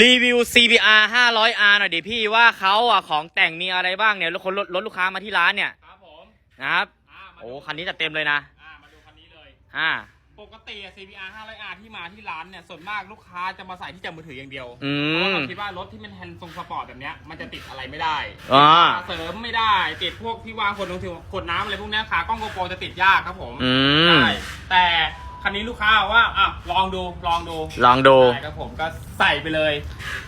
รีวิว CBR 500R หน่อยดิพี่ว่าเขาอะของแต่งมีอะไรบ้างเนี่ยรถคนรถรถลูกค้ามาที่ร้านเนี่ยครับผมนะครับอ่ามาโอ้ดูคันนี้จัดเต็มเลยนะอ่ามาดูคันนี้เลย อ่า ปกติอะ CBR 500R ที่มาที่ร้านเนี่ยส่วนมากลูกค้าจะมาใส่ที่จับมือถืออย่างเดียวอืเพราะว่ามเขาคิดว่ารถที่มันแฮนด์ทรงสปอร์ตแบบเนี้ยมันจะติดอะไรไม่ได้อ่า เสริมไม่ได้ติดพวกที่วางขวดน้ำขวดน้ำอะไรพวกเนี้ยขากล้องโกโปรจะติดยากครับผมอืม ใช่แต่ คันนี้ลูกค้าบอกว่าอะลองดูลองดูลองดู ใช่ครับผมก็ใส่ไปเลย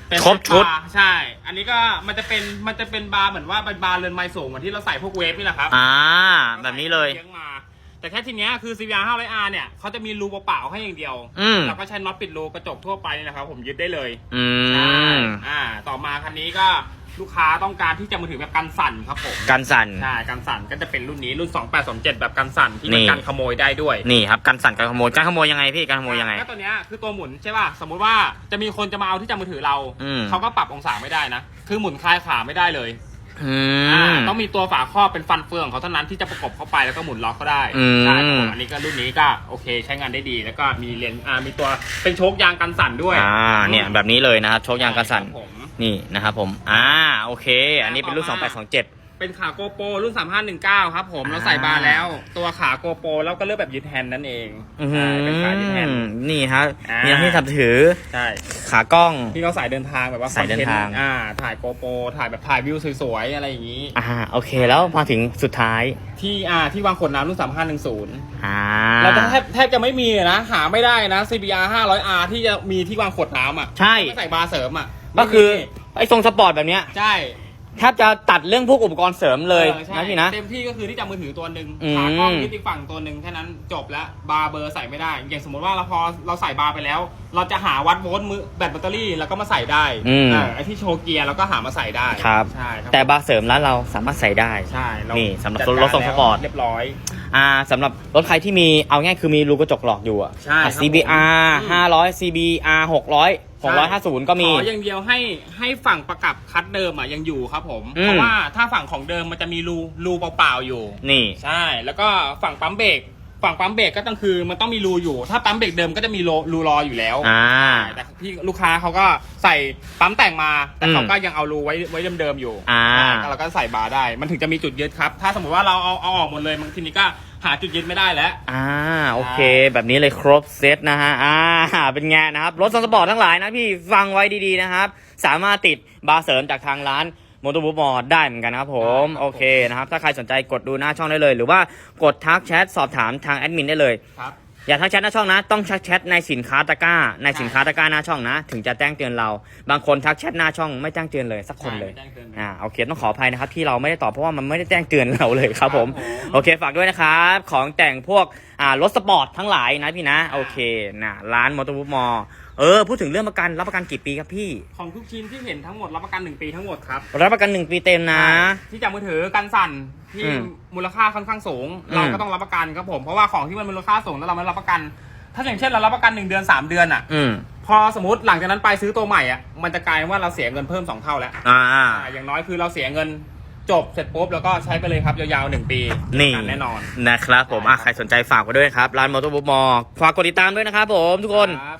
เป็นครบชุดาร์ใช่ อันนี้ก็มันจะเป็นมันจะเป็นบาร์เหมือนว่าเป็นบาร์เรือนไม้สูงเหมือนที่เราใส่พวกเวฟนี่แหละครับ อ่า แบบนี้เลยลี้งมาแต่แค่ทีเนี้ยคือ CBR 500R เนี่ยเขาจะมีรูเปล่าๆให้อย่างเดียวอืม เราก็ใช้น็อตปิดรูกระจกทั่วไปนี่แหละครับผมยึดได้เลยอืใช่ม อ่า ต่อมาคันนี้ก็ ลูกค้าต้องการที่จะมือถือแบบกันสั่นครับผมกันสั่น ใช่กันสั่นก็จะเป็นรุ่นนี้รุ่น 2827 แบบกันสั่นที่มันนี่ กันขโมยได้ด้วยนี่ครับกันสั่นกันขโมยกันขโมยยังไงพี่กันขโมยยังไง ก็ตัวเนี้ยคือตัวหมุนใช่ป่ะสมมุติว่าจะมีคนจะมาเอาที่จับมือถือเราอืม เขาก็ปรับองศาไม่ได้นะคือหมุนคลายขาไม่ได้เลยอือ่าม ต้องมีตัวฝาครอบเป็นฟันเฟืองของเขาเท่านั้นที่จะประกบเข้าไปแล้วก็หมุนล็อกเขาได้อืม ใช่ครับผมอันนี้ก็รุ่นนี้ก็โอเค ใช้งานได้ดี แล้วก็มีเลนส์อ่ามีตัวเป็นโชคยางกันสั่นด้วย อ่าเนี่ยแบบนี้เลยนะครับโชคยางกันสั่น ครับผม นี่นะครับผม อ่า โอเค อันนี้เป็นรุ่น 2827 เป็นขาโกโปรรุ่น 3519 ครับผมเราใส่บาร์แล้ว ตัวขาโกโปรแล้วก็เลือกแบบยึดแฮนด์นั่นเองอือใช่หือเป็นขายึดแฮนด์นี่ครับอ่ามี มีทั้งที่สับถือใช่ขากล้อง ที่เขาสายเดินทางแบบว่าสายเดินทาง คอทต์อ่า ถ่ายโกโปรถ่ายแบบถ่ายวิวสวยๆ อะไรอย่างนี้ อ่าโอเคแล้วมาถึงสุดท้าย ที่อ่าที่วางขวดน้ำรุ่น 3510อ่าเราจะแทบแทบจะไม่มีเลยนะ หาไม่ได้นะ CBR 500R ที่จะมีที่วางขวดน้ำอะใช่ ไม่ใส่บาร์เสริมอะ ก็คือไม่มีไอ้ทรงสปอร์ตแบบเนี้ยใช่แทบจะตัดเรื่องพวกอุปกรณ์เสริมเลยออใช่นะพี่นะ เต็มที่ก็คือที่จับมือถือตัวหนึ่งอืม ขากล้องยึดอีกฝั่งตัวหนึ่งแค่นั้นจบแล้วบาร์เบอร์ใส่ไม่ได้ อย่างสมมติว่าเราพอเราใส่บาร์ไปแล้ว เราจะหาวัดโวลต์มือแบตแบตเตอรี่แล้วก็มาใส่ได้อืมเออไอที่โชว์เกียร์เราก็หามาใส่ได้ครับ ใช่ครับแต่บาร์เสริมร้านเราสามารถใใส่ได้ ใช่เรานี่สำหรับจัดรถทรงสปอร์ต เรียบร้อย อ่าสำหรับรถใครที่มีเอาง่ายคือมีรูกระจกหลอกอยู่อะใช่ครับ CBR ผม500 CBR 600 650 ก็มี ขออย่างเดียวให้ให้ฝั่งประกับคัดเดิมอะยังอยู่ครับผม อืม เพราะว่าถ้าฝั่งของเดิมมันจะมีรูรูเปล่าๆอยู่ นี่ ใช่ แล้วก็ฝั่งปั๊มเบรก ฝั่งปั๊มเบรกก็ต้องคือมันต้องมีรูอยู่ ถ้าปั๊มเบรกเดิมก็จะมีรูรูรออยู่แล้วอ่า แต่ที่ลูกค้าเขาก็ใส่ปั๊มแต่งมา แต่อืมเขาก็ยังเอารูไว้ไว้เดิมๆอยู่อ่าก็เราก็ใส่บาร์ได้ มันถึงจะมีจุดยึดครับ ถ้าสมมติว่าเราเอาเอาออกหมดเลยบางทีนี้ก็หาจุดยึดไม่ได้แล้ว อ่าโอเค แบบนี้เลยครบเซตนะฮะอ่าเป็นไงนะครับ รถสปอร์ตทั้งหลายนะพี่ฟังไว้ดีๆนะครับ สามารถติดบาร์เสริมจากทางร้าน มอเตอร์บุ๊มอได้เหมือนกันนะครับผมได้ครับโอเคนะครับถ้าใครสนใจกดดูหน้าช่องได้เลย หรือว่ากดทักแชทสอบถามทางแอดมินได้เลยครับอย่าทักแชทหน้าช่องนะ ต้องทักแชทในสินค้าตะกร้า ในสินค้าตะกร้าหน้าช่องนะ ถึงจะแจ้งเตือนเรา บางคนทักแชทหน้าช่องไม่แจ้งเตือนเลยสักคนเลยใช่ไม่แจ้งเตือนอ่าโอเคต้องขออภัยนะครับที่เราไม่ได้ตอบเพราะว่ามันไม่ได้แจ้งเตือนเราเลยครับผมครับผม โอเคฝากด้วยนะครับของแต่งพวกอ่ารถสปอร์ตทั้งหลายนะพี่นะโอเคนะร้านมอเตอร์บุ๊มอ เออ พูดถึงเรื่องประกันรับประกันกี่ปีครับพี่ ของทุกชิ้นที่เห็นทั้งหมดรับประกันหนึ่งปีทั้งหมดครับ รับประกันหนึ่งปีเต็มนะ ที่จับมือถือกันสั่นที่อืมมูลค่าค่อนข้างสูงอืมเราก็ต้องรับประกันครับผมเพราะว่าของที่มันมูลค่าสูงแล้วเราไม่รับประกัน ถ้าอย่างเช่นเรารับประกันหนึ่งเดือนสามเดือนอะ อืมพอสมมติหลังจากนั้นไปซื้อตัวใหม่อะมันจะกลายเป็นว่าเราเสียเงินเพิ่มสองเท่าแล้วอ่า อ่าอย่างน้อยคือเราเสียเงินจบเสร็จปุ๊บแล้วก็ใช้ไปเลยครับยาวๆหนึ่งปีนี่ ประกัแน่นอนนะครับผมอะใครสนใจฝากไว้ด้วยครับร้านมอเตอร์บุ๊มอฝากกดติดตามด้วยนะครับผมทุกคน ครับ